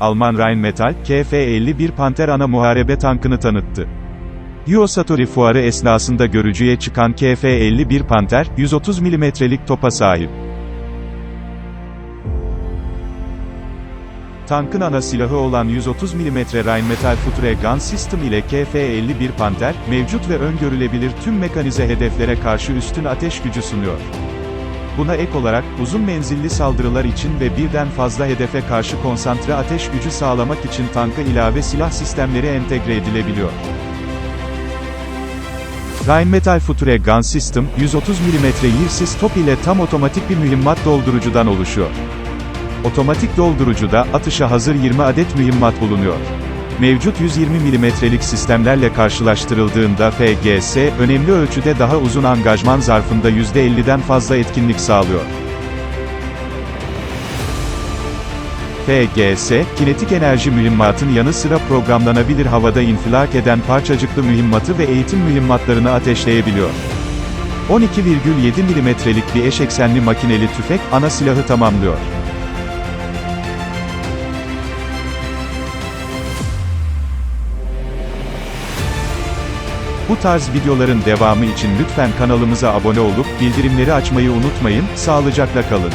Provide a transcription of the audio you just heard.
Alman Rheinmetall, KF-51 Panther ana muharebe tankını tanıttı. Eurosatori fuarı esnasında görücüye çıkan KF-51 Panther, 130 milimetrelik topa sahip. Tankın ana silahı olan 130 mm Rheinmetall Future Gun System ile KF-51 Panther, mevcut ve öngörülebilir tüm mekanize hedeflere karşı üstün ateş gücü sunuyor. Buna ek olarak, uzun menzilli saldırılar için ve birden fazla hedefe karşı konsantre ateş gücü sağlamak için tanka ilave silah sistemleri entegre edilebiliyor. Rheinmetall Future Gun System, 130 mm yersiz top ile tam otomatik bir mühimmat doldurucudan oluşuyor. Otomatik doldurucuda, atışa hazır 20 adet mühimmat bulunuyor. Mevcut 120 mm'lik sistemlerle karşılaştırıldığında FGS, önemli ölçüde daha uzun angajman zarfında %50'den fazla etkinlik sağlıyor. FGS, kinetik enerji mühimmatın yanı sıra programlanabilir havada infilak eden parçacıklı mühimmatı ve eğitim mühimmatlarını ateşleyebiliyor. 12,7 mm'lik bir eş eksenli makineli tüfek, ana silahı tamamlıyor. Bu tarz videoların devamı için lütfen kanalımıza abone olup, bildirimleri açmayı unutmayın, sağlıcakla kalın.